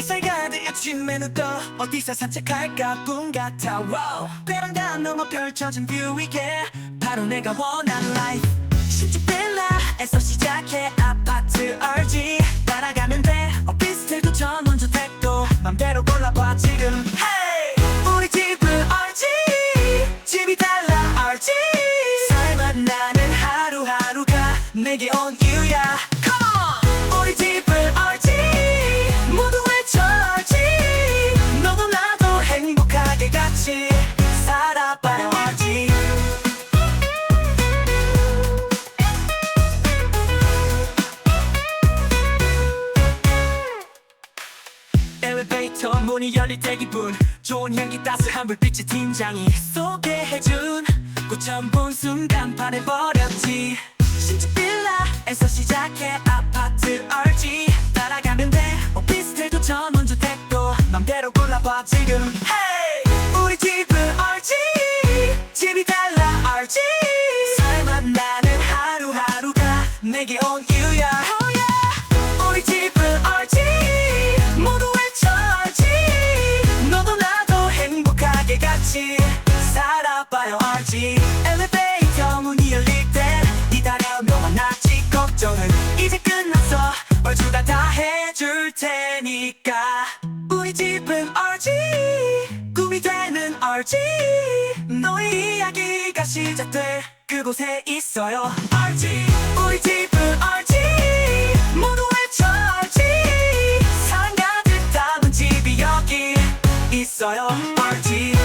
햇살 가득 아침 메뉴도 어디서 산책할까? 꿈 같아. Wow. 베란다 넘어 펼쳐진 뷰 위에 바로 내가 원하는 라이프 신축 빌라에서 시작해. 아파트 RG 따라가면 돼. 오피스텔도 전원주택도 맘대로 골라봐 지금. Hey! 우리 집은 RG 집이 달라 RG 삶은 나는 하루하루가 내게 온 이유야 엘리베이터 문이 열릴 때 기분. 좋은 향기 따스한 불빛의 팀장이 소개해준 꽃처럼 본 순간 반해버렸지. 신축 빌라에서 시작해 아파트 RG 따라가면 돼 오피스텔도 전원주택도 맘대로 골라봐 지금. Hey! 우리 집은 RG 집이 달라 RG 삶은 나는 하루하루가 내게 온 살아봐요 RG 엘리베이터 문이 열릴 때 기다려면 나지. 걱정은 이제 끝났어. 얼추다 다 해줄 테니까. 우리 집은 RG 꿈이 되는 RG 너의 이야기가 시작될 그곳에 있어요. RG 우리 집은 RG 모두 외쳐 RG 가득 담은 집이 여기 있어요. RG